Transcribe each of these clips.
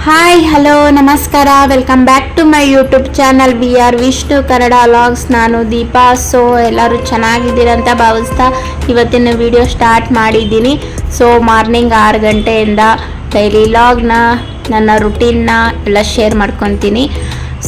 Hi hello ನಮಸ್ಕಾರ welcome back to my YouTube channel we are Vishnu Kannada vlogs ನಾನು Deepa so ಎಲ್ಲರೂ ಚೆನ್ನಾಗಿದ್ದೀರ ಅಂತ ಭಾವಿಸ್ತಾ ಇವತ್ತಿನ ವಿಡಿಯೋ ಸ್ಟಾರ್ಟ್ ಮಾಡಿದ್ದೀನಿ ಸೊ ಮಾರ್ನಿಂಗ್ ಆರು ಗಂಟೆಯಿಂದ ಡೈಲಿ ಲಾಗ್ನ ನನ್ನ ರುಟೀನ್ನ ಎಲ್ಲ ಶೇರ್ ಮಾಡ್ಕೊತೀನಿ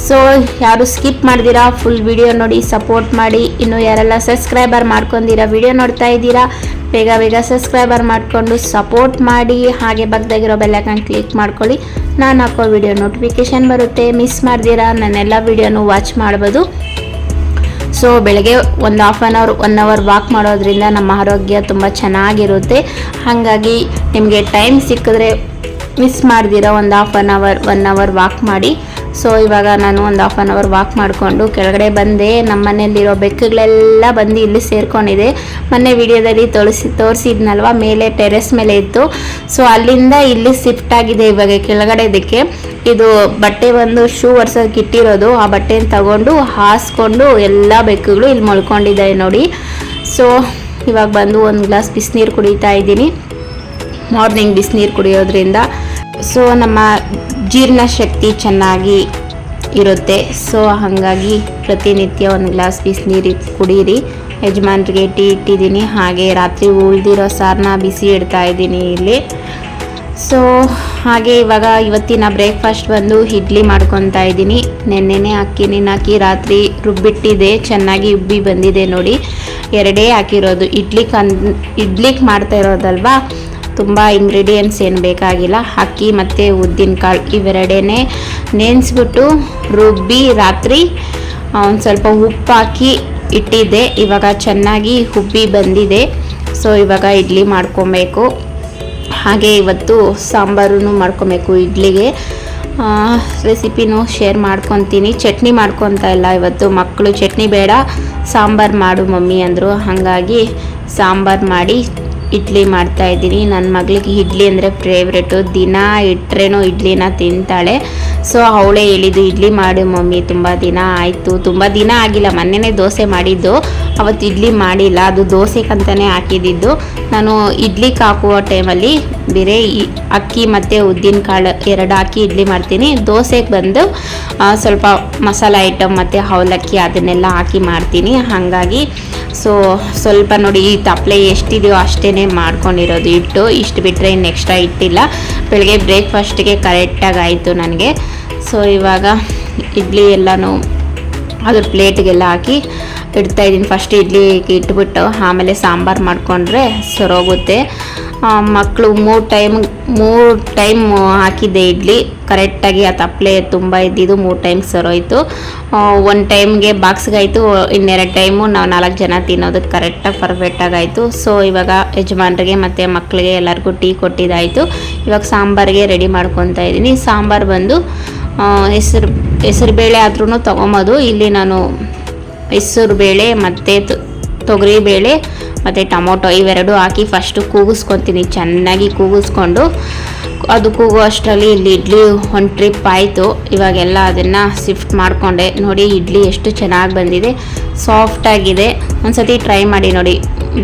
ಸೊ ಯಾರು ಸ್ಕಿಪ್ ಮಾಡ್ದಿರಾ ಫುಲ್ ವಿಡಿಯೋ ನೋಡಿ ಸಪೋರ್ಟ್ ಮಾಡಿ ಇನ್ನು ಯಾರೆಲ್ಲ ಸಬ್ಸ್ಕ್ರೈಬರ್ ಮಾಡ್ಕೊಂಡಿರಾ ವಿಡಿಯೋ ನೋಡ್ತಾ ಇದ್ದೀರಾ ಬೇಗ ಬೇಗ ಸಬ್ಸ್ಕ್ರೈಬರ್ ಮಾಡಿಕೊಂಡು ಸಪೋರ್ಟ್ ಮಾಡಿ, ಹಾಗೆ ಬಗ್ದಾಗಿರೋ ಬೆಲ್ಲೈಕನ್ ಕ್ಲಿಕ್ ಮಾಡ್ಕೊಳ್ಳಿ. ನಾನು ಹಾಕೋ ವಿಡಿಯೋ ನೋಟಿಫಿಕೇಶನ್ ಬರುತ್ತೆ. ಮಿಸ್ ಮಾಡ್ದಿರಾ? ನನ್ನೆಲ್ಲ ವಿಡಿಯೋನು ವಾಚ್ ಮಾಡ್ಬೋದು. ಸೊ ಬೆಳಗ್ಗೆ ಒಂದು half an hour one hour walk ಮಾಡೋದ್ರಿಂದ ನಮ್ಮ ಆರೋಗ್ಯ ತುಂಬ ಚೆನ್ನಾಗಿರುತ್ತೆ. ಹಾಗಾಗಿ ನಿಮಗೆ ಟೈಮ್ ಸಿಕ್ಕಿದ್ರೆ ಮಿಸ್ ಮಾಡ್ದಿರ? ಒಂದು half an hour one hour walk ಮಾಡಿ. ಸೊ ಇವಾಗ ನಾನು ಒಂದು ಹಾಫ್ ಆನ್ ಅವರ್ ವಾಕ್ ಮಾಡಿಕೊಂಡು ಕೆಳಗಡೆ ಬಂದೆ. ನಮ್ಮ ಮನೆಯಲ್ಲಿರೋ ಬೆಕ್ಕುಗಳೆಲ್ಲ ಬಂದು ಇಲ್ಲಿ ಸೇರ್ಕೊಂಡಿದೆ. ಮೊನ್ನೆ ವಿಡಿಯೋದಲ್ಲಿ ತೋರಿಸಿ ತೋರಿಸಿದ್ನಲ್ವ? ಮೇಲೆ ಟೆರೆಸ್ ಮೇಲೆ ಇತ್ತು. ಸೊ ಅಲ್ಲಿಂದ ಇಲ್ಲಿ ಶಿಫ್ಟ್ ಆಗಿದೆ ಇವಾಗ ಕೆಳಗಡೆ ಇದಕ್ಕೆ ಇದು ಬಟ್ಟೆ ಬಂದು ಶೂ ಒರ್ಸೋಕೆ ಇಟ್ಟಿರೋದು. ಆ ಬಟ್ಟೆನ ತಗೊಂಡು ಹಾಸ್ಕೊಂಡು ಎಲ್ಲ ಬೆಕ್ಕುಗಳು ಇಲ್ಲಿ ಮಲ್ಕೊಂಡಿದ್ದಾವೆ ನೋಡಿ. ಸೊ ಇವಾಗ ಬಂದು ಒಂದು ಗ್ಲಾಸ್ ಬಿಸಿನೀರು ಕುಡಿತಾ ಇದ್ದೀನಿ. ಮಾರ್ನಿಂಗ್ ಬಿಸಿನೀರು ಕುಡಿಯೋದ್ರಿಂದ. ಸೊ ನಮ್ಮ ಜೀರ್ಣಶಕ್ತಿ ಚೆನ್ನಾಗಿ ಇರುತ್ತೆ. ಸೊ ಹಾಗಾಗಿ ಪ್ರತಿನಿತ್ಯ ಒಂದು ಗ್ಲಾಸ್ ಬಿಸಿನೀರು ಕುಡೀರಿ. ಯಜಮಾನ್ರಿಗೆ ಟೀ ಇಟ್ಟಿದ್ದೀನಿ. ಹಾಗೆ ರಾತ್ರಿ ಉಳಿದಿರೋ ಸಾರನ್ನ ಬಿಸಿ ಇಡ್ತಾ ಇದ್ದೀನಿ ಇಲ್ಲಿ. ಸೊ ಹಾಗೆ ಇವಾಗ ಇವತ್ತಿನ ಬ್ರೇಕ್ಫಾಸ್ಟ್ ಬಂದು ಇಡ್ಲಿ ಮಾಡ್ಕೊತಾ ಇದ್ದೀನಿ. ನೆನ್ನೆನೆ ಅಕ್ಕಿ ಹಾಕಿ ರಾತ್ರಿ ರುಬ್ಬಿಟ್ಟಿದೆ. ಚೆನ್ನಾಗಿ ಉಬ್ಬಿ ಬಂದಿದೆ ನೋಡಿ. ಎರಡೇ ಹಾಕಿರೋದು. ಇಡ್ಲಿ ಕನ್ ಇಡ್ಲಿಕ್ಕೆ ಮಾಡ್ತಾ ಇರೋದಲ್ವಾ? ತುಂಬ ಇಂಗ್ರೀಡಿಯೆಂಟ್ಸ್ ಏನು ಬೇಕಾಗಿಲ್ಲ, ಅಕ್ಕಿ ಮತ್ತು ಉದ್ದಿನಕಾಳು ಇವೆರಡೇ ನೆನೆಸ್ಬಿಟ್ಟು ರುಬ್ಬಿ ರಾತ್ರಿ ಒಂದು ಸ್ವಲ್ಪ ಉಪ್ಪು ಹಾಕಿ ಇಟ್ಟಿದ್ದೆ. ಇವಾಗ ಚೆನ್ನಾಗಿ ಉಬ್ಬಿ ಬಂದಿದೆ. ಸೊ ಇವಾಗ ಇಡ್ಲಿ ಮಾಡ್ಕೊಬೇಕು. ಹಾಗೆ ಇವತ್ತು ಸಾಂಬಾರು ಮಾಡ್ಕೊಬೇಕು ಇಡ್ಲಿಗೆ. ರೆಸಿಪಿನೂ ಶೇರ್ ಮಾಡ್ಕೊತೀನಿ. ಚಟ್ನಿ ಮಾಡ್ಕೊತಾ ಇಲ್ಲ ಇವತ್ತು. ಮಕ್ಕಳು ಚಟ್ನಿ ಬೇಡ, ಸಾಂಬಾರು ಮಾಡು ಮಮ್ಮಿ ಅಂದರು. ಹಾಗಾಗಿ ಸಾಂಬಾರು ಮಾಡಿ ಇಡ್ಲಿ ಮಾಡ್ತಾ ಇದ್ದೀನಿ. ನನ್ನ ಮಗಳಿಗೆ ಇಡ್ಲಿ ಅಂದರೆ ಫೇವ್ರೇಟು ದಿನ ಇಟ್ರೇನೋ ಇಡ್ಲಿನ ತಿಂತಾಳೆ. ಸೊ ಅವಳೇ ಹೇಳಿದ್ದು, ಇಡ್ಲಿ ಮಾಡು ಮಮ್ಮಿ, ತುಂಬ ದಿನ ಆಯಿತು. ತುಂಬ ದಿನ ಆಗಿಲ್ಲ ಮೊನ್ನೆ ದೋಸೆ ಮಾಡಿದ್ದು. ಅವತ್ತು ಇಡ್ಲಿ ಮಾಡಿಲ್ಲ. ಅದು ದೋಸೆಗಂತಲೇ ಹಾಕಿದ್ದಿದ್ದು ನಾನು ಇಡ್ಲಿಗೆ ಹಾಕುವ ಟೈಮಲ್ಲಿ ಬೇರೆ ಅಕ್ಕಿ ಮತ್ತು ಉದ್ದಿನ ಕಾಳು, ಎರಡು ಹಾಕಿ ಇಡ್ಲಿ ಮಾಡ್ತೀನಿ. ದೋಸೆಗೆ ಬಂದು ಸ್ವಲ್ಪ ಮಸಾಲೆ ಐಟಮ್ ಮತ್ತು ಅವಲಕ್ಕಿ ಅದನ್ನೆಲ್ಲ ಹಾಕಿ ಮಾಡ್ತೀನಿ. ಹಾಗಾಗಿ, ಸೊ, ಸ್ವಲ್ಪ ನೋಡಿ ಈ ತಪ್ಪಲೆ ಎಷ್ಟಿದೆಯೋ ಅಷ್ಟೇ ಮಾಡ್ಕೊಂಡಿರೋದು ಇಟ್ಟು ಇಷ್ಟು ಬಿಟ್ಟರೆ ಇನ್ನು ಎಕ್ಸ್ಟ್ರಾ ಇಟ್ಟಿಲ್ಲ ಬೆಳಗ್ಗೆ ಬ್ರೇಕ್ಫಾಸ್ಟ್ಗೆ ಕರೆಕ್ಟಾಗಿ ಆಯಿತು ನನಗೆ. ಸೊ ಇವಾಗ ಇಡ್ಲಿ ಎಲ್ಲನೂ ಅದ್ರ ಪ್ಲೇಟಿಗೆಲ್ಲ ಹಾಕಿ ಇಡ್ತಾ ಇದ್ದೀನಿ. ಫಸ್ಟ್ ಇಡ್ಲಿ ಇಟ್ಬಿಟ್ಟು ಆಮೇಲೆ ಸಾಂಬಾರು ಮಾಡಿಕೊಂಡ್ರೆ ಸರೋಗುತ್ತೆ. ಮಕ್ಕಳು ಮೂರು ಟೈಮ್ ಮೂರು ಟೈಮ್ ಹಾಕಿದ್ದೆ ಇಡ್ಲಿ. ಕರೆಕ್ಟಾಗಿ ಆ ತಪ್ಪಲೆ ತುಂಬ ಇದ್ದಿದ್ದು ಮೂರು ಟೈಮ್ ಸರೋಯ್ತು. ಒಂದು ಟೈಮ್ಗೆ ಬಾಕ್ಸ್ಗೆ ಆಯಿತು ಇನ್ನೆರಡು ಟೈಮು ನಾವು ನಾಲ್ಕು ಜನ ತಿನ್ನೋದಕ್ಕೆ ಕರೆಕ್ಟಾಗಿ ಪರ್ಫೆಕ್ಟಾಗಿ ಆಯಿತು ಸೊ ಇವಾಗ ಯಜಮಾನ್ರಿಗೆ ಮತ್ತು ಮಕ್ಕಳಿಗೆ ಎಲ್ಲರಿಗೂ ಟೀ ಕೊಟ್ಟಿದ್ದಾಯಿತು. ಇವಾಗ ಸಾಂಬಾರಿಗೆ ರೆಡಿ ಮಾಡ್ಕೊತಾ ಇದ್ದೀನಿ. ಸಾಂಬಾರು ಬಂದು ಹೆಸರು ಹೆಸರು ಬೇಳೆ ಆದ್ರೂ ತೊಗೊಬೋದು. ಇಲ್ಲಿ ನಾನು ಹೆಸರು ಬೇಳೆ ಮತ್ತು ತೊಗರಿ ಬೇಳೆ ಮತ್ತು ಟೊಮೊಟೊ ಇವೆರಡು ಹಾಕಿ ಫಸ್ಟು ಕೂಗಿಸ್ಕೊತೀನಿ. ಚೆನ್ನಾಗಿ ಕೂಗಿಸ್ಕೊಂಡು ಅದು ಕೂಗೋ ಅಷ್ಟರಲ್ಲಿ ಇಲ್ಲಿ ಇಡ್ಲಿ ಒಂದು ಟ್ರಿಪ್ ಆಯಿತು. ಇವಾಗೆಲ್ಲ ಅದನ್ನು ಶಿಫ್ಟ್ ಮಾಡಿಕೊಂಡೆ. ನೋಡಿ ಇಡ್ಲಿ ಎಷ್ಟು ಚೆನ್ನಾಗಿ ಬಂದಿದೆ. ಸಾಫ್ಟಾಗಿದೆ ಒಂದ್ಸತಿ ಟ್ರೈ ಮಾಡಿ ನೋಡಿ.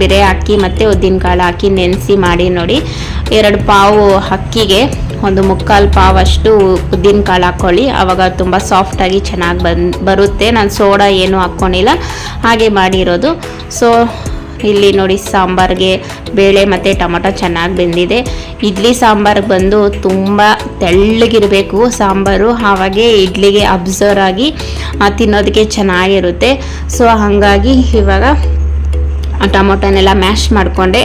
ಬಿರೆ ಅಕ್ಕಿ ಮತ್ತು ಉದ್ದಿನಕಾಳು ಹಾಕಿ ನೆನೆಸಿ ಮಾಡಿ ನೋಡಿ. ಎರಡು ಪಾವು ಅಕ್ಕಿಗೆ. ಒಂದು ಮುಕ್ಕಾಲು ಪಾವಷ್ಟು ಉದ್ದಿನ ಕಾಳು ಹಾಕ್ಕೊಳ್ಳಿ. ಆವಾಗ ತುಂಬ ಸಾಫ್ಟಾಗಿ ಚೆನ್ನಾಗಿ ಬಂದು, ಬರುತ್ತೆ. ನಾನು ಸೋಡಾ ಏನೂ ಹಾಕ್ಕೊಂಡಿಲ್ಲ. ಹಾಗೆ ಮಾಡಿರೋದು. ಸೊ ಇಲ್ಲಿ ನೋಡಿ ಸಾಂಬಾರಿಗೆ ಬೇಳೆ ಮತ್ತು ಟೊಮೊಟೊ ಚೆನ್ನಾಗಿ ಬೆಂದಿದೆ. ಇಡ್ಲಿ ಸಾಂಬಾರ್ಗೆ ಬಂದು ತುಂಬ ತೆಳ್ಳಗಿರಬೇಕು ಸಾಂಬಾರು. ಆವಾಗೆ ಇಡ್ಲಿಗೆ ಅಬ್ಸರ್ವ್ ಆಗಿ ತಿನ್ನೋದಕ್ಕೆ ಚೆನ್ನಾಗಿರುತ್ತೆ. ಸೊ ಹಾಗಾಗಿ ಇವಾಗ ಟೊಮೊಟೊನೆಲ್ಲ ಮ್ಯಾಶ್ ಮಾಡಿಕೊಂಡೆ.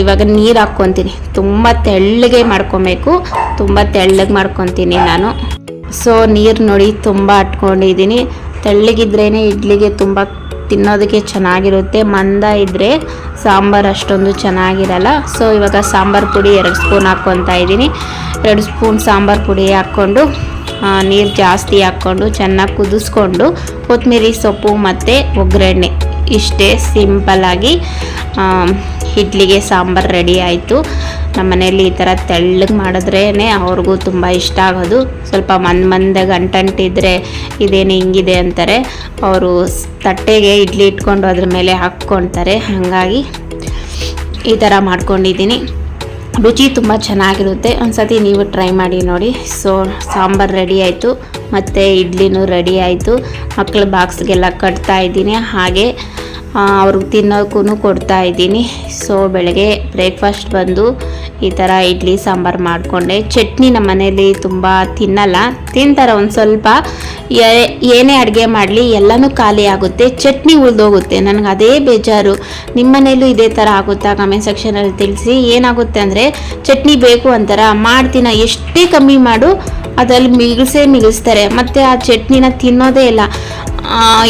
ಇವಾಗ ನೀರು ಹಾಕ್ಕೊತೀನಿ. ತುಂಬ ತೆಳ್ಳಗೆ ಮಾಡ್ಕೊಬೇಕು. ತುಂಬ ತೆಳ್ಳಗೆ ಮಾಡ್ಕೊತೀನಿ ನಾನು. ಸೊ ನೀರು ನೋಡಿ ತುಂಬ ಅಟ್ಕೊಂಡಿದ್ದೀನಿ. ತೆಳ್ಳಗಿದ್ರೇ ಇಡ್ಲಿಗೆ ತುಂಬ ತಿನ್ನೋದಕ್ಕೆ ಚೆನ್ನಾಗಿರುತ್ತೆ. ಮಂದ ಇದ್ದರೆ ಸಾಂಬಾರು ಅಷ್ಟೊಂದು ಚೆನ್ನಾಗಿರಲ್ಲ. ಸೊ ಇವಾಗ ಸಾಂಬಾರು ಪುಡಿ ಎರಡು ಸ್ಪೂನ್ ಹಾಕ್ಕೊತಾ ಇದ್ದೀನಿ. ಎರಡು ಸ್ಪೂನ್ ಸಾಂಬಾರು ಪುಡಿ ಹಾಕ್ಕೊಂಡು ನೀರು ಜಾಸ್ತಿ ಹಾಕ್ಕೊಂಡು, ಚೆನ್ನಾಗಿ ಕುದಿಸ್ಕೊಂಡು ಕೊತ್ತಂಬರಿ ಸೊಪ್ಪು ಮತ್ತು ಒಗ್ಗರಣೆ. ಇಷ್ಟೇ ಸಿಂಪಲ್ಲಾಗಿ ಇಡ್ಲಿಗೆ ಸಾಂಬಾರು ರೆಡಿ ಆಯಿತು. ನಮ್ಮ ಮನೆಯಲ್ಲಿ ಈ ಥರ ತೆಳ್ಳಗೆ ಮಾಡಿದ್ರೇ ಅವ್ರಿಗೂ ತುಂಬ ಇಷ್ಟ ಆಗೋದು. ಸ್ವಲ್ಪ ಮಂದ ಮಂದ ಗಂಟಂಟಿದ್ರೆ ಇದೇನು ಹಿಂಗಿದೆ ಅಂತಾರೆ, ಅವರು ತಟ್ಟೆಗೆ ಇಡ್ಲಿ ಇಟ್ಕೊಂಡು ಅದ್ರ ಮೇಲೆ ಹಾಕ್ಕೊಳ್ತಾರೆ. ಹಾಗಾಗಿ ಈ ಥರ ಮಾಡ್ಕೊಂಡಿದ್ದೀನಿ. ರುಚಿ ತುಂಬ ಚೆನ್ನಾಗಿರುತ್ತೆ. ಒಂದ್ಸತಿ ನೀವು ಟ್ರೈ ಮಾಡಿ ನೋಡಿ. ಸೊ ಸಾಂಬಾರು ರೆಡಿ ಆಯಿತು. ಮತ್ತು ಇಡ್ಲಿನೂ ರೆಡಿ ಆಯಿತು. ಮಕ್ಕಳ ಬಾಕ್ಸ್ಗೆಲ್ಲ ಕಟ್ತಾ ಇದ್ದೀನಿ. ಹಾಗೆ ಅವ್ರಿಗೆ ತಿನ್ನೋಕ್ಕೂ ಕೊಡ್ತಾ ಇದ್ದೀನಿ. ಸೊ ಬೆಳಗ್ಗೆ ಬ್ರೇಕ್ಫಾಸ್ಟ್ ಬಂದು ಈ ಥರ ಇಡ್ಲಿ, ಸಾಂಬಾರು ಮಾಡಿಕೊಂಡೆ. ಚಟ್ನಿ ನಮ್ಮ ಮನೇಲಿ ತುಂಬ ತಿನ್ನಲ್ಲ. ತಿಂತಾರೆ ಒಂದು ಸ್ವಲ್ಪ. ಏನೇ ಅಡುಗೆ ಮಾಡಲಿ, ಎಲ್ಲನೂ ಖಾಲಿ ಆಗುತ್ತೆ. ಚಟ್ನಿ ಉಳಿದೋಗುತ್ತೆ. ನನಗೆ ಅದೇ ಬೇಜಾರು. ನಿಮ್ಮ ಮನೇಲೂ ಇದೇ ಥರ ಆಗುತ್ತಾ? ಕಮೆಂಟ್ ಸೆಕ್ಷನಲ್ಲಿ ತಿಳಿಸಿ. ಏನಾಗುತ್ತೆ ಅಂದರೆ, ಚಟ್ನಿ ಬೇಕು ಅಂತಾರ. ಮಾಡ್ತೀನ ಎಷ್ಟೇ ಕಮ್ಮಿ ಮಾಡು. ಅದ್ರಲ್ಲಿ ಮಿಗಿಲ್ಸೇ ಮಿಗಿಲ್ಸ್ತಾರೆ. ಮತ್ತು ಆ ಚಟ್ನಿನ ತಿನ್ನೋದೇ ಇಲ್ಲ.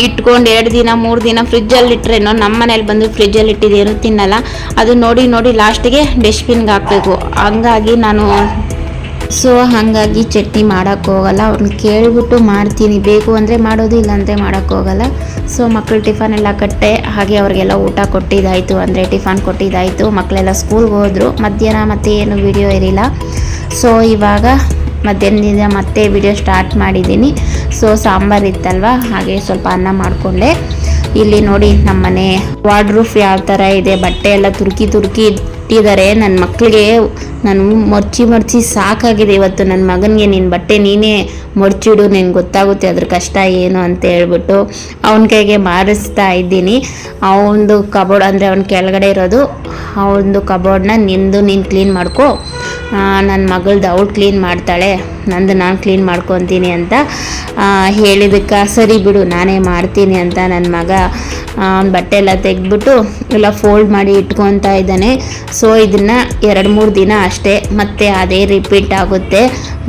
ಇಟ್ಕೊಂಡು ಎರಡು ದಿನ, ಮೂರು ದಿನ ಫ್ರಿಜ್ಜಲ್ಲಿ ಇಟ್ಟರೇನೋ ನಮ್ಮ ಮನೇಲಿ ಬಂದು ಫ್ರಿಜ್ಜಲ್ಲಿ ಇಟ್ಟಿದ್ದೇನು ತಿನ್ನಲ್ಲ. ಅದು ನೋಡಿ ನೋಡಿ ಲಾಸ್ಟಿಗೆ ಡಸ್ಟ್ಬಿನ್ಗೆ ಹಾಕಬೇಕು. ಹಂಗಾಗಿ ನಾನು ಸೊ, ಹಾಗಾಗಿ ಚಟ್ನಿ ಮಾಡೋಕ್ಕೆ ಹೋಗಲ್ಲ. ಅವ್ರನ್ನ ಕೇಳಿಬಿಟ್ಟು ಮಾಡ್ತೀನಿ. ಬೇಕು ಅಂದರೆ ಮಾಡೋದು ಇಲ್ಲಾಂದರೆ ಮಾಡೋಕ್ಕೆ ಹೋಗಲ್ಲ. ಸೊ ಮಕ್ಕಳು ಟಿಫನ್ ಎಲ್ಲ ಕಟ್ಟೆ. ಹಾಗೆ ಅವ್ರಿಗೆಲ್ಲ ಊಟ ಕೊಟ್ಟಿದ್ದಾಯಿತು. ಅಂದರೆ ಟಿಫನ್ ಕೊಟ್ಟಿದ್ದಾಯಿತು. ಮಕ್ಕಳೆಲ್ಲ ಸ್ಕೂಲ್ಗೆ ಹೋದರು. ಮಧ್ಯಾಹ್ನ ಮತ್ತೆ ಏನು ವಿಡಿಯೋ ಇರಲಿಲ್ಲ ಸೊ, ಇವಾಗ ಮಧ್ಯಾಹ್ನದಿಂದ ಮತ್ತೆ ವಿಡಿಯೋ ಸ್ಟಾರ್ಟ್ ಮಾಡಿದ್ದೀನಿ. ಸೊ ಸಾಂಬಾರು ಇತ್ತಲ್ವ? ಹಾಗೆ ಸ್ವಲ್ಪ ಅನ್ನ ಮಾಡಿಕೊಂಡೆ. ಇಲ್ಲಿ ನೋಡಿ ನಮ್ಮನೆ ವಾರ್ಡ್ರೂಫ್ ಯಾವ ಥರ ಇದೆ. ಬಟ್ಟೆ ಎಲ್ಲ ತುರುಕಿ ತುರುಕಿ ಇಟ್ಟಿದ್ದಾರೆ. ನನ್ನ ಮಕ್ಕಳಿಗೆ ನಾನು ಮರ್ಚಿ ಮರ್ಚಿ ಸಾಕಾಗಿದೆ ಇವತ್ತು. ನನ್ನ ಮಗನಿಗೆ ನಿನ್ನ ಬಟ್ಟೆ ನೀನೇ ಮೊರ್ಚಿಡು ನಿನ್ಗೆ ಗೊತ್ತಾಗುತ್ತೆ ಅದ್ರ ಕಷ್ಟ ಏನು ಅಂತ ಹೇಳ್ಬಿಟ್ಟು ಅವನ ಕೈಗೆ ಮಾರಿಸ್ತಾ ಇದ್ದೀನಿ. ಅವನದು ಕಬೋರ್ಡ್ ಅಂದರೆ ಅವನ ಕೆಳಗಡೆ ಇರೋದು. ಅವನದು ಕಬೋರ್ಡ್ನ ನಿಂದು ನೀನು ಕ್ಲೀನ್ ಮಾಡ್ಕೊ. ನನ್ನ ಮಗಳದ್ದು ಅವಳು ಕ್ಲೀನ್ ಮಾಡ್ತಾಳೆ. ನಂದು ನಾನು ಕ್ಲೀನ್ ಮಾಡ್ಕೊತೀನಿ ಅಂತ ಆ, ಹೇಳಿದಕ್ಕೆ ಸರಿ ಬಿಡು ನಾನೇ ಮಾಡ್ತೀನಿ ಅಂತ ನನ್ನ ಮಗ ಬಟ್ಟೆ ಎಲ್ಲ ತೆಗೆದ್ಬಿಟ್ಟು ಎಲ್ಲ ಫೋಲ್ಡ್ ಮಾಡಿ ಇಟ್ಕೊತಾ ಇದ್ದಾನೆ. ಸೊ ಇದನ್ನು ಎರಡು ಮೂರು ದಿನ ಅಷ್ಟೇ ಮತ್ತೆ ಅದೇ ರಿಪೀಟ್ ಆಗುತ್ತೆ.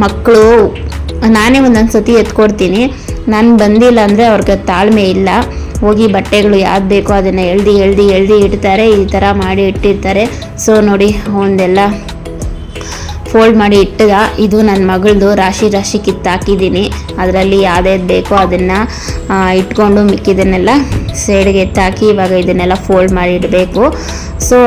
ಮಕ್ಕಳು ನಾನೇ ಒಂದೊಂದು ಸತಿ ಎತ್ಕೊಡ್ತೀನಿ. ನಾನು ಬಂದಿಲ್ಲ ಅಂದರೆ ಅವ್ರಿಗೆ ತಾಳ್ಮೆ ಇಲ್ಲ. ಹೋಗಿ ಬಟ್ಟೆಗಳು ಯಾವ್ದು ಬೇಕೋ ಅದನ್ನು ಎಳ್ದು ಎಳ್ದು ಎಳ್ದು ಇಡ್ತಾರೆ. ಈ ಥರ ಮಾಡಿ ಇಟ್ಟಿರ್ತಾರೆ. ಸೊ ನೋಡಿ ಒಂದೆಲ್ಲ ಫೋಲ್ಡ್ ಮಾಡಿ ಇಟ್ಟದ ಇದು ನನ್ನ ಮಗಳದು ರಾಶಿ ರಾಶಿ ಕಿತ್ತಾಕಿದ್ದೀನಿ. ಅದರಲ್ಲಿ ಯಾವ್ದು ಬೇಕೋ ಅದನ್ನು ಇಟ್ಕೊಂಡು ಮಿಕ್ಕಿದನ್ನೆಲ್ಲ ಸೈಡ್ಗೆ ಎತ್ತಾಕಿ ಇವಾಗ ಇದನ್ನೆಲ್ಲ ಫೋಲ್ಡ್ ಮಾಡಿ ಇಡಬೇಕು. ಸೊ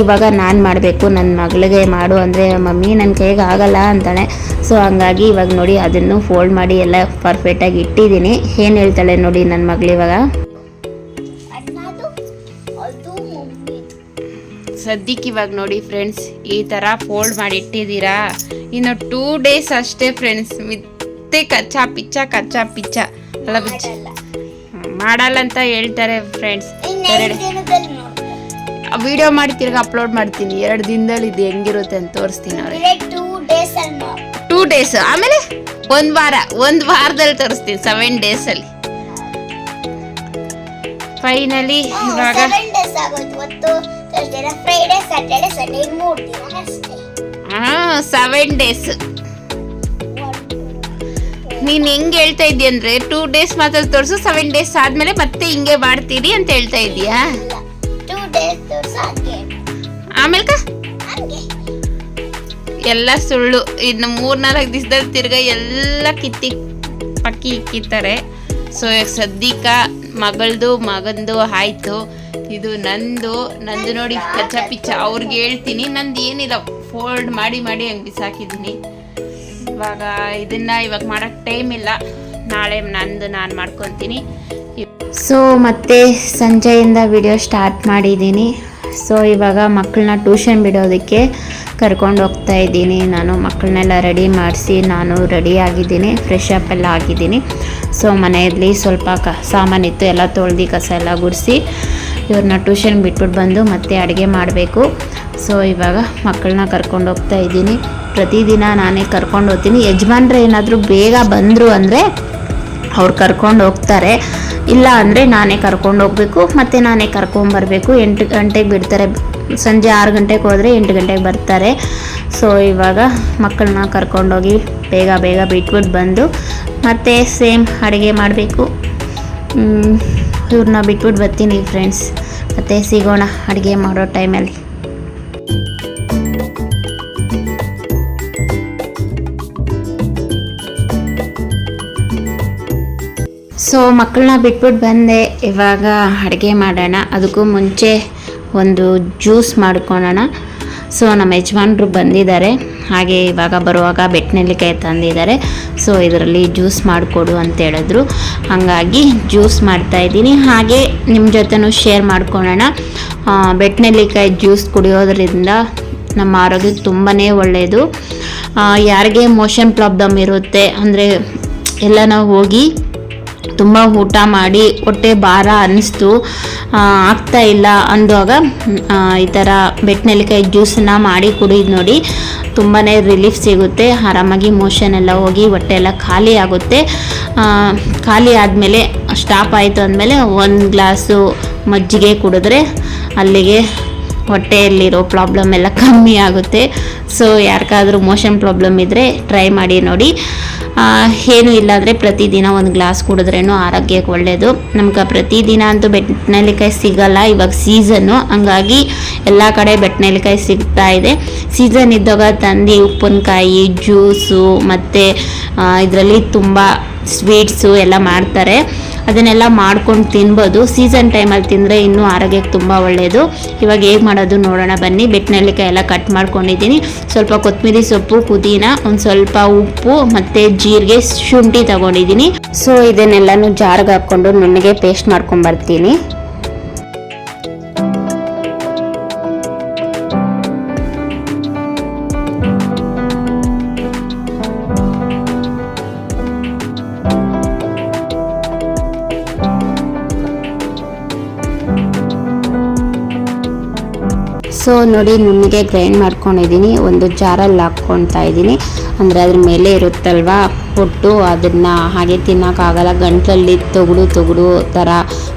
ಇವಾಗ ನಾನು ಮಾಡಬೇಕು. ನನ್ನ ಮಗಳಿಗೆ ಮಾಡು ಅಂದರೆ ಮಮ್ಮಿ ನನ್ನ ಕೈಗೆ ಆಗಲ್ಲ ಅಂತಾಳೆ. ಸೊ ಹಂಗಾಗಿ ಇವಾಗ ನೋಡಿ ಅದನ್ನು ಫೋಲ್ಡ್ ಮಾಡಿ ಎಲ್ಲ ಪರ್ಫೆಕ್ಟಾಗಿ ಇಟ್ಟಿದ್ದೀನಿ. ಏನು ಹೇಳ್ತಾಳೆ ನೋಡಿ ನನ್ನ ಮಗಳು ಇವಾಗ? ಸದ್ಯಕ್ಕೆ ಇವಾಗ ನೋಡಿ ಫ್ರೆಂಡ್ಸ್ ಈ ಥರ ಫೋಲ್ಡ್ ಮಾಡಿ ಇಟ್ಟಿದ್ದೀರಾ? ಇನ್ನು ಟೂ ಡೇಸ್ ಅಷ್ಟೇ ಫ್ರೆಂಡ್ಸ್ ಮತ್ತೆ ಕಚ್ಚಾ ಪಿಚ್ಚ ಕಚ್ಚಾ ಪಿಚ್ಚ. ಅಲ್ಲ ಬಿಚ್ಚ. ಮಾಡಲ್ಲ ಅಂತ ಹೇಳ್ತಾರೆ ಫ್ರೆಂಡ್ಸ್ ವಿಡಿಯೋ ಮಾಡಿ ತಿರ್ಗಿ ಅಪ್ಲೋಡ್ ಮಾಡ್ತೀನಿ. ಎರಡು ದಿನದಲ್ಲಿ ಇದು ಹೆಂಗಿರುತ್ತೆ ಅಂತ ತೋರಿಸ್ತೀನಿ ಅವ್ರಿಗೆ. ಟೂ ಡೇಸ್ ಆಮೇಲೆ ಒಂದು ವಾರ ಒಂದು ವಾರದಲ್ಲಿ ತೋರಿಸ್ತೀನಿ ಸೆವೆನ್ ಡೇಸಲ್ಲಿ ಫೈನಲಿ ಇವಾಗ ಹಾಂ ಸೆವೆನ್ ಡೇಸ್ ನೀನ್ ಹೆಂಗ್ ಹೇಳ್ತಾ ಇದ್ದೀಯ ಅಂದ್ರೆ ಟೂ ಡೇಸ್ ಮಾತ್ರ ತೋರಿಸು ಸೆವೆನ್ ಡೇಸ್ ಆದ್ಮೇಲೆ ಮತ್ತೆ ಹಿಂಗೆ ಮಾಡ್ತೀರಿ ಅಂತ ಹೇಳ್ತಾ ಇದೀಯಾ? ಇಲ್ಲ ಟೂ ಡೇಸ್ ತೋರ್ಸ ಹಂಗೆ. ಆಮೇಲೆ ಎಲ್ಲ ಸುಳ್ಳು. ಇನ್ನು ಮೂರ್ನಾಲ್ಕು ದಿವಸದಲ್ಲಿ ತಿರ್ಗ ಎಲ್ಲ ಕಿತ್ತಿ ಪಕ್ಕಿ ಇಕ್ಕಿತಾರೆ ಸೊ ಸದ್ಯಕ್ಕ ಮಗಳದು ಮಗಂದು ಆಯ್ತು. ಇದು ನಂದು. ನಂದು ನೋಡಿ ಕಚ್ಚ ಪಿಚ್ಚ ಅವ್ರಿಗೆ ಹೇಳ್ತೀನಿ. ನಂದು ಏನಿಲ್ಲ. ಫೋಲ್ಡ್ ಮಾಡಿ ಮಾಡಿ ಹಂಗೆ ಬಿಸಾಕಿದ್ದೀನಿ. ಇವಾಗ ಇದನ್ನ ಇವಾಗ ಮಾಡೋಕ್ಕೆ ಟೈಮ್ ಇಲ್ಲ. ನಾಳೆ ನಂದು ನಾನು ಮಾಡ್ಕೊತೀನಿ. ಸೊ ಮತ್ತೆ ಸಂಜೆಯಿಂದ ವಿಡಿಯೋ ಸ್ಟಾರ್ಟ್ ಮಾಡಿದ್ದೀನಿ. ಸೊ ಇವಾಗ ಮಕ್ಕಳನ್ನ ಟ್ಯೂಷನ್ ಬಿಡೋದಕ್ಕೆ ಕರ್ಕೊಂಡು ಹೋಗ್ತಾ ಇದ್ದೀನಿ. ನಾನು ಮಕ್ಕಳನ್ನೆಲ್ಲ ರೆಡಿ ಮಾಡಿಸಿ ನಾನು ರೆಡಿ ಆಗಿದ್ದೀನಿ ಫ್ರೆಶ್ ಅಪ್ ಎಲ್ಲ ಆಗಿದ್ದೀನಿ. ಸೊ ಮನೆಯಲ್ಲಿ ಸ್ವಲ್ಪ ಕ ಸಾಮಾನಿತ್ತು ಎಲ್ಲ ತೊಳ್ದು, ಕಸ ಎಲ್ಲ ಗುಡಿಸಿ ಇವ್ರನ್ನ ಟ್ಯೂಷನ್ ಬಿಟ್ಬಿಟ್ಟು ಬಂದು ಮತ್ತೆ ಅಡುಗೆ ಮಾಡಬೇಕು. ಸೊ ಇವಾಗ ಮಕ್ಕಳನ್ನ ಕರ್ಕೊಂಡು ಹೋಗ್ತಾ ಇದ್ದೀನಿ. ಪ್ರತಿದಿನ ನಾನೇ ಕರ್ಕೊಂಡು ಹೋಗ್ತೀನಿ. ಯಜಮಾನ್ರು ಏನಾದರೂ ಬೇಗ ಬಂದರು ಅಂದರೆ ಅವ್ರು ಕರ್ಕೊಂಡು ಹೋಗ್ತಾರೆ. ಇಲ್ಲ ಅಂದರೆ ನಾನೇ ಕರ್ಕೊಂಡು ಹೋಗಬೇಕು. ಮತ್ತು ನಾನೇ ಕರ್ಕೊಂಬರಬೇಕು ಎಂಟು ಗಂಟೆಗೆ ಬಿಡ್ತಾರೆ. ಸಂಜೆ ಆರು ಗಂಟೆಗೆ ಹೋದರೆ ಎಂಟು ಗಂಟೆಗೆ ಬರ್ತಾರೆ. ಸೊ ಇವಾಗ ಮಕ್ಕಳನ್ನ ಕರ್ಕೊಂಡೋಗಿ ಬೇಗ ಬೇಗ ಬಿಟ್ಬಿಟ್ಟು ಬಂದು ಮತ್ತೆ ಸೇಮ್ ಅಡುಗೆ ಮಾಡಬೇಕು. ಇವ್ರನ್ನ ಬಿಟ್ಬಿಟ್ಟು ಬರ್ತೀನಿ ಫ್ರೆಂಡ್ಸ್ ಮತ್ತೆ ಸಿಗೋಣ ಅಡುಗೆ ಮಾಡೋ ಟೈಮಲ್ಲಿ ಸೊ ಮಕ್ಕಳನ್ನ ಬಿಟ್ಬಿಟ್ಟು ಬಂದೆ. ಇವಾಗ ಅಡುಗೆ ಮಾಡೋಣ. ಅದಕ್ಕೂ ಮುಂಚೆ ಒಂದು ಜ್ಯೂಸ್ ಮಾಡ್ಕೊಳ್ಳೋಣ. ಸೊ ನಮ್ಮ ಯಜಮಾನ್ರು ಬಂದಿದ್ದಾರೆ. ಹಾಗೆ ಇವಾಗ ಬರುವಾಗ ಬೆಟ್ಟನೆಲ್ಲಿಕಾಯಿ ತಂದಿದ್ದಾರೆ. ಸೊ ಇದರಲ್ಲಿ ಜ್ಯೂಸ್ ಮಾಡಿಕೊಡು ಅಂತ ಹೇಳಿದ್ರು. ಹಾಗಾಗಿ ಜ್ಯೂಸ್ ಮಾಡ್ತಾ ಇದ್ದೀನಿ. ಹಾಗೆ ನಿಮ್ಮ ಜೊತೆನೂ ಶೇರ್ ಮಾಡ್ಕೊಳ್ಳೋಣ. ಬೆಟ್ಟನೆಲ್ಲಿಕಾಯಿ ಜ್ಯೂಸ್ ಕುಡಿಯೋದ್ರಿಂದ ನಮ್ಮ ಆರೋಗ್ಯಕ್ಕೆ ತುಂಬಾ ಒಳ್ಳೆಯದು ಯಾರಿಗೆ ಮೋಷನ್ ಪ್ರಾಬ್ಲಮ್ ಇರುತ್ತೆ, ಅಂದರೆ ಎಲ್ಲ ನಾವು ಹೋಗಿ ತುಂಬ ಊಟ ಮಾಡಿ ಹೊಟ್ಟೆ ಭಾರ ಅನ್ನಿಸ್ತು. ಆಗ್ತಾ ಇಲ್ಲ ಅಂದಾಗ ಈ ಥರ ಬೆಟ್ಟನೆಲ್ಲಿಕಾಯಿ ಜ್ಯೂಸನ್ನ ಮಾಡಿ ಕುಡಿದು ನೋಡಿ ತುಂಬಾ ರಿಲೀಫ್ ಸಿಗುತ್ತೆ. ಆರಾಮಾಗಿ ಮೋಷನ್ ಎಲ್ಲ ಹೋಗಿ ಹೊಟ್ಟೆ ಎಲ್ಲ ಖಾಲಿ ಆಗುತ್ತೆ. ಖಾಲಿ ಆದಮೇಲೆ ಸ್ಟಾಪ್ ಆಯಿತು ಅಂದಮೇಲೆ ಒಂದು ಗ್ಲಾಸು ಮಜ್ಜಿಗೆ ಕುಡಿದ್ರೆ ಅಲ್ಲಿಗೆ ಹೊಟ್ಟೆಯಲ್ಲಿರೋ ಪ್ರಾಬ್ಲಮ್ ಎಲ್ಲ ಕಮ್ಮಿ ಆಗುತ್ತೆ. ಸೊ ಯಾರಿಗಾದರೂ ಮೋಷನ್ ಪ್ರಾಬ್ಲಮ್ ಇದ್ದರೆ ಟ್ರೈ ಮಾಡಿ ನೋಡಿ. ಏನು ಇಲ್ಲಾಂದರೆ ಪ್ರತಿದಿನ ಒಂದು ಗ್ಲಾಸ್ ಕುಡಿದ್ರೇನು ಆರೋಗ್ಯಕ್ಕೆ ಒಳ್ಳೆಯದು ನಮ್ಗೆ ಪ್ರತಿದಿನ ಅಂತೂ ಬೆಟ್ನೆಲ್ಲಿಕಾಯಿ ಸಿಗಲ್ಲ, ಇವಾಗ ಸೀಸನ್ನು ಹಂಗಾಗಿ ಎಲ್ಲ ಕಡೆ ಬೆಟ್ಟನೆಲ್ಲಿಕಾಯಿ ಸಿಗ್ತಾ ಇದೆ. ಸೀಸನ್ ಇದ್ದಾಗ ತಂದು ಉಪ್ಪಿನಕಾಯಿ ಜ್ಯೂಸು ಮತ್ತು ಇದರಲ್ಲಿ ತುಂಬ ಸ್ವೀಟ್ಸು ಎಲ್ಲ ಮಾಡ್ತಾರೆ. ಅದನ್ನೆಲ್ಲ ಮಾಡ್ಕೊಂಡು ತಿನ್ಬೋದು. ಸೀಸನ್ ಟೈಮಲ್ಲಿ ತಿಂದರೆ ಇನ್ನೂ ಆರೋಗ್ಯಕ್ಕೆ ತುಂಬ ಒಳ್ಳೆಯದು ಇವಾಗ ಹೇಗೆ ಮಾಡೋದು ನೋಡೋಣ ಬನ್ನಿ. ಬೆಟ್ಟನಲ್ಲಿಕಾಯಿ ಎಲ್ಲ ಕಟ್ ಮಾಡ್ಕೊಂಡಿದ್ದೀನಿ. ಸ್ವಲ್ಪ ಕೊತ್ತಂಬರಿ ಸೊಪ್ಪು, ಪುದೀನ, ಒಂದು ಸ್ವಲ್ಪ ಉಪ್ಪು ಮತ್ತು ಜೀರಿಗೆ ಶುಂಠಿ ತಗೊಂಡಿದ್ದೀನಿ. ಸೊ ಇದನ್ನೆಲ್ಲನೂ ಜಾರ್ಗೆ ಹಾಕ್ಕೊಂಡು ನುಣ್ಣಗೆ ಪೇಸ್ಟ್ ಮಾಡ್ಕೊಂಬರ್ತೀನಿ ಸೊ ನೋಡಿ ನುಣ್ಣಗೆ ಗ್ರೈಂಡ್ ಮಾಡ್ಕೊಂಡಿದ್ದೀನಿ ಒಂದು ಜಾರಲ್ಲಿ ಹಾಕ್ಕೊಳ್ತಾ ಇದ್ದೀನಿ ಅಂದರೆ ಅದ್ರ ಮೇಲೆ ಇರುತ್ತಲ್ವಾ? ಪುಟ್ಟು ಅದನ್ನು ಹಾಗೆ ತಿನ್ನೋಕ್ಕಾಗಲ್ಲ. ಗಂಟಲಲ್ಲಿ ತೊಗಡು ತೊಗಡು ಥರ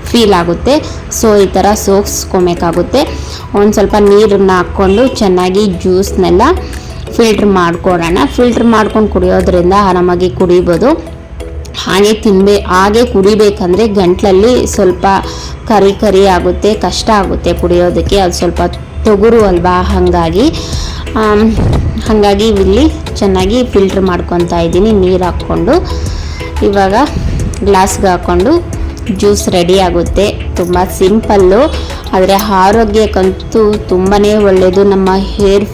ಫೀಲ್ ಆಗುತ್ತೆ. ಸೊ ಈ ಥರ ಸೋಕ್ಸ್ಕೊಬೇಕಾಗುತ್ತೆ ಒಂದು ಸ್ವಲ್ಪ ನೀರನ್ನು ಹಾಕ್ಕೊಂಡು ಚೆನ್ನಾಗಿ ಜ್ಯೂಸ್ನೆಲ್ಲ ಫಿಲ್ಟ್ರ್ ಮಾಡ್ಕೊಳ್ಳೋಣ ಫಿಲ್ಟ್ರ್ ಮಾಡ್ಕೊಂಡು ಕುಡಿಯೋದ್ರಿಂದ ಆರಾಮಾಗಿ ಕುಡಿಬೋದು. ಹಾಗೆ ತಿನ್ಬೇ, ಹಾಗೆ ಕುಡಿಬೇಕಂದ್ರೆ ಗಂಟಲಲ್ಲಿ ಸ್ವಲ್ಪ ಕರಿ ಕರಿ ಆಗುತ್ತೆ, ಕಷ್ಟ ಆಗುತ್ತೆ ಕುಡಿಯೋದಕ್ಕೆ. ಅದು ಸ್ವಲ್ಪ ತೊಗುರು ಅಲ್ವಾ? ಹಾಗಾಗಿ ಹಾಗಾಗಿ ಇಲ್ಲಿ ಚೆನ್ನಾಗಿ ಫಿಲ್ಟ್ರ್ ಮಾಡ್ಕೊತಾ ಇದ್ದೀನಿ, ನೀರು ಹಾಕ್ಕೊಂಡು. ಇವಾಗ ಗ್ಲಾಸ್ಗೆ ಹಾಕ್ಕೊಂಡು ಜ್ಯೂಸ್ ರೆಡಿ ಆಗುತ್ತೆ. ತುಂಬ ಸಿಂಪಲ್ಲು ಆದರೆ ಆರೋಗ್ಯಕ್ಕಂತೂ ತುಂಬಾ ಒಳ್ಳೆಯದು ನಮ್ಮ ಹೇರ್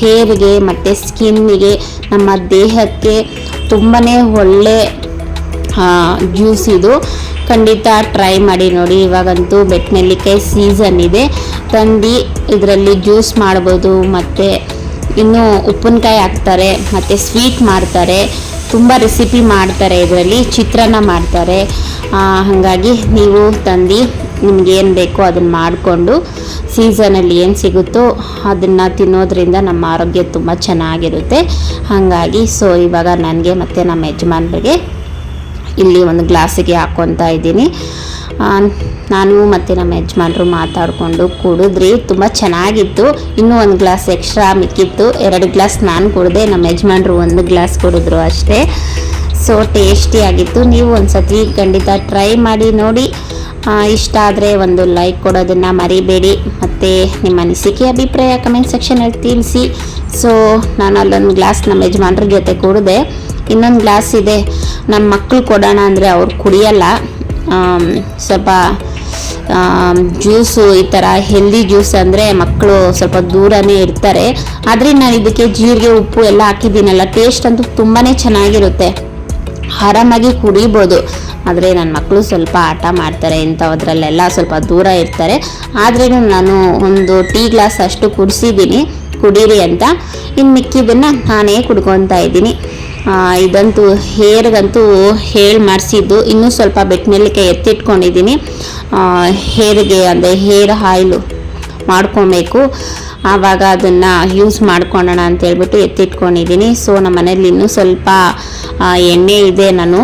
ಹೇರ್ಗೆ ಮತ್ತು ಸ್ಕಿನ್ನಿಗೆ ನಮ್ಮ ದೇಹಕ್ಕೆ ತುಂಬಾ ಒಳ್ಳೆ ಜ್ಯೂಸ್ ಇದು. ಖಂಡಿತ ಟ್ರೈ ಮಾಡಿ ನೋಡಿ. ಇವಾಗಂತೂ ಬೆಟ್ನೆಲ್ಲಿಕಾಯಿ ಸೀಸನ್ ಇದೆ. ತಂದು ಇದರಲ್ಲಿ ಜ್ಯೂಸ್ ಮಾಡ್ಬೋದು, ಮತ್ತು ಇನ್ನು ಉಪ್ಪಿನಕಾಯಿ ಹಾಕ್ತಾರೆ, ಮತ್ತು ಸ್ವೀಟ್ ಮಾಡ್ತಾರೆ. ತುಂಬ ರೆಸಿಪಿ ಮಾಡ್ತಾರೆ ಇದರಲ್ಲಿ, ಚಿತ್ರಾನ್ನ ಮಾಡ್ತಾರೆ. ಹಾಗಾಗಿ ನೀವು ತಂದು ನಿಮಗೇನು ಬೇಕೋ ಅದನ್ನು ಮಾಡಿಕೊಂಡು ಸೀಸನಲ್ಲಿ ಏನು ಸಿಗುತ್ತೋ ಅದನ್ನು ತಿನ್ನೋದ್ರಿಂದ ನಮ್ಮ ಆರೋಗ್ಯ ತುಂಬ ಚೆನ್ನಾಗಿರುತ್ತೆ. ಹಾಗಾಗಿ ಸೊ ಇವಾಗ ನನಗೆ ಮತ್ತು ನಮ್ಮ ಯಜಮಾನ್ರಿಗೆ ಇಲ್ಲಿ ಒಂದು ಗ್ಲಾಸಿಗೆ ಹಾಕ್ಕೊತಾ ಇದ್ದೀನಿ. ನಾನು ಮತ್ತು ನಮ್ಮ ಯಜಮಾನರು ಮಾತಾಡಿಕೊಂಡು ಕುಡಿದ್ರಿ. ತುಂಬ ಚೆನ್ನಾಗಿತ್ತು. ಇನ್ನೂ ಒಂದು ಗ್ಲಾಸ್ ಎಕ್ಸ್ಟ್ರಾ ಮಿಕ್ಕಿತ್ತು. ಎರಡು ಗ್ಲಾಸ್ ನಾನು ಕುಡಿದೆ. ನಮ್ಮ ಯಜಮಾನರು ಒಂದು ಗ್ಲಾಸ್ ಕುಡಿದ್ರು ಅಷ್ಟೇ. ಸೊ ಟೇಸ್ಟಿಯಾಗಿತ್ತು ನೀವು ಒಂದು ಸತಿ ಖಂಡಿತ ಟ್ರೈ ಮಾಡಿ ನೋಡಿ. ಇಷ್ಟ ಆದರೆ ಒಂದು ಲೈಕ್ ಕೊಡೋದನ್ನು ಮರಿಬೇಡಿ. ಮತ್ತು ನಿಮ್ಮ ಅನಿಸಿಕೆ, ಅಭಿಪ್ರಾಯ ಕಮೆಂಟ್ ಸೆಕ್ಷನಲ್ಲಿ ತಿಳಿಸಿ. ಸೊ ನಾನು ಅಲ್ಲೊಂದು ಗ್ಲಾಸ್ ನಮ್ಮ ಯಜಮಾನ್ರ ಜೊತೆ ಕುಡಿದೆ. ಇನ್ನೊಂದು ಗ್ಲಾಸ್ ಇದೆ. ನಮ್ಮ ಮಕ್ಕಳು ಕೊಡೋಣ ಅಂದರೆ ಅವ್ರು ಕುಡಿಯಲ್ಲ. ಸ್ವಲ್ಪ ಜ್ಯೂಸು ಈ ಥರ ಹೆಲ್ದಿ ಜ್ಯೂಸ್ ಅಂದರೆ ಮಕ್ಕಳು ಸ್ವಲ್ಪ ದೂರನೇ ಇರ್ತಾರೆ. ಆದರೆ ನಾನು ಇದಕ್ಕೆ ಜೀರಿಗೆ, ಉಪ್ಪು ಎಲ್ಲ ಹಾಕಿದ್ದೀನಲ್ಲ ಟೇಸ್ಟ್ ಅಂತೂ ತುಂಬಾ ಚೆನ್ನಾಗಿರುತ್ತೆ. ಆರಾಮಾಗಿ ಕುಡಿಬೋದು. ಆದರೆ ನನ್ನ ಮಕ್ಕಳು ಸ್ವಲ್ಪ ಆಟ ಮಾಡ್ತಾರೆ, ಇಂಥದ್ರಲ್ಲೆಲ್ಲ ಸ್ವಲ್ಪ ದೂರ ಇರ್ತಾರೆ. ಆದ್ರೂ ನಾನು ಒಂದು ಟೀ ಗ್ಲಾಸ್ ಅಷ್ಟು ಕುಡಿಸಿದ್ದೀನಿ. ಕುಡೀರಿ ಅಂತ. ಇನ್ನು ಮಿಕ್ಕಿದ್ದನ್ನು ನಾನೇ ಕುಡ್ಕೊತಾ ಇದ್ದೀನಿ. ಇದಂತೂ ಹೇರ್ಗಂತೂ ಹೇಳಿ ಮಾಡಿಸಿದ್ದು. ಇನ್ನೂ ಸ್ವಲ್ಪ ಬೆಟ್ನೆಲ್ಲಿಕಾಯಿ ಎತ್ತಿಟ್ಕೊಂಡಿದ್ದೀನಿ. ಹೇರ್ಗೆ ಅಂದರೆ ಹೇರ್ ಆಯಿಲು ಮಾಡ್ಕೊಬೇಕು. ಆವಾಗ ಅದನ್ನು ಯೂಸ್ ಮಾಡ್ಕೊಳ್ಳೋಣ ಅಂತ ಹೇಳ್ಬಿಟ್ಟು ಎತ್ತಿಟ್ಕೊಂಡಿದ್ದೀನಿ. ಸೊ ನಮ್ಮ ಮನೇಲಿ ಇನ್ನೂ ಸ್ವಲ್ಪ ಎಣ್ಣೆ ಇದೆ ನಾನು.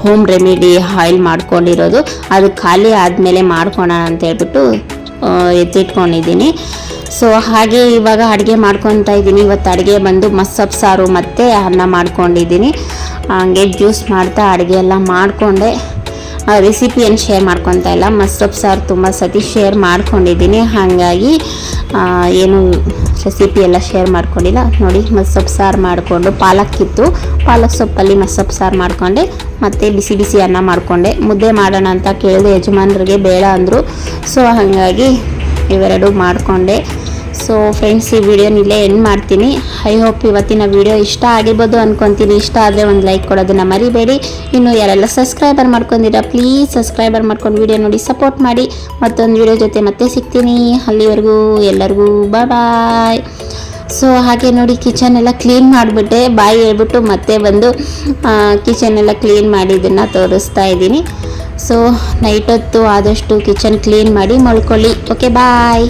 ಹೋಮ್ ರೆಮಿಡಿ ಆಯಿಲ್ ಮಾಡ್ಕೊಂಡಿರೋದು. ಅದು ಖಾಲಿ ಆದಮೇಲೆ ಮಾಡ್ಕೊಳ್ಳೋಣ ಅಂತ ಹೇಳ್ಬಿಟ್ಟು ಎತ್ತಿಟ್ಕೊಂಡಿದ್ದೀನಿ. ಸೊ ಹಾಗೆ ಇವಾಗ ಅಡುಗೆ ಮಾಡ್ಕೊತಾ ಇದ್ದೀನಿ. ಇವತ್ತು ಅಡುಗೆ ಬಂದು ಮಸ್ಸಪ್ ಸಾರು ಮತ್ತು ಅನ್ನ ಮಾಡ್ಕೊಂಡಿದ್ದೀನಿ. ಹಂಗೆ ಜ್ಯೂಸ್ ಮಾಡ್ತಾ ಅಡುಗೆ ಎಲ್ಲ ಮಾಡಿಕೊಂಡೆ. ರೆಸಿಪಿಯನ್ನು ಶೇರ್ ಮಾಡ್ಕೊತಾ ಇಲ್ಲ. ಮಸ್ಸಪ್ ಸಾರು ತುಂಬ ಸತಿ ಶೇರ್ ಮಾಡ್ಕೊಂಡಿದ್ದೀನಿ. ಹಾಗಾಗಿ ಏನು ರೆಸಿಪಿ ಎಲ್ಲ ಶೇರ್ ಮಾಡ್ಕೊಂಡಿಲ್ಲ. ನೋಡಿ, ಮಸ್ಸಪ್ ಸಾರು ಮಾಡಿಕೊಂಡು ಪಾಲಕ್ಕಿತ್ತು ಪಾಲಕ್ ಸೊಪ್ಪಲ್ಲಿ ಮಸ್ಸಪ್ ಸಾರು ಮಾಡಿಕೊಂಡೆ. ಮತ್ತು ಬಿಸಿ ಬಿಸಿ ಅನ್ನ ಮಾಡಿಕೊಂಡೆ. ಮುದ್ದೆ ಮಾಡೋಣ ಅಂತ ಕೇಳಿದೆ ಯಜಮಾನರಿಗೆ ಬೇಡ ಅಂದರು. ಸೊ ಹಾಗಾಗಿ ಇವೆರಡು ಮಾಡಿಕೊಂಡೆ. ಸೊ ಫ್ರೆಂಡ್ಸ್ ಈ ವಿಡಿಯೋನ ಇಲ್ಲೇ ಎಂಡ್ ಮಾಡ್ತೀನಿ. ಐ ಹೋಪ್ ಇವತ್ತಿನ ವಿಡಿಯೋ ಇಷ್ಟ ಆಗಿರ್ಬೋದು ಅಂದ್ಕೊತೀನಿ ಇಷ್ಟ ಆದರೆ ಒಂದು ಲೈಕ್ ಕೊಡೋದನ್ನು ಮರಿಬೇಡಿ. ಇನ್ನು ಯಾರೆಲ್ಲ ಸಬ್ಸ್ಕ್ರೈಬರ್ ಮಾಡ್ಕೊಂಡಿರ ಪ್ಲೀಸ್ ಸಬ್ಸ್ಕ್ರೈಬರ್ ಮಾಡ್ಕೊಂಡು ವಿಡಿಯೋ ನೋಡಿ ಸಪೋರ್ಟ್ ಮಾಡಿ. ಮತ್ತೊಂದು ವಿಡಿಯೋ ಜೊತೆ ಮತ್ತೆ ಸಿಗ್ತೀನಿ. ಅಲ್ಲಿವರೆಗೂ ಎಲ್ಲರಿಗೂ ಬಾಯ್ ಬಾಯ್ ಸೊ ಹಾಗೆ ನೋಡಿ ಕಿಚನ್ ಎಲ್ಲ ಕ್ಲೀನ್ ಮಾಡಿಬಿಟ್ಟೆ. ಬಾಯಿ ಹೇಳ್ಬಿಟ್ಟು ಮತ್ತೆ ಬಂದು ಕಿಚನ್ ಎಲ್ಲ ಕ್ಲೀನ್ ಮಾಡಿದ್ದನ್ನು ತೋರಿಸ್ತಾ ಇದ್ದೀನಿ. ಸೊ ನೈಟ್ ಹೊತ್ತು ಆದಷ್ಟು ಕಿಚನ್ ಕ್ಲೀನ್ ಮಾಡಿ ಮಲ್ಕೊಳ್ಳಿ. Okay bye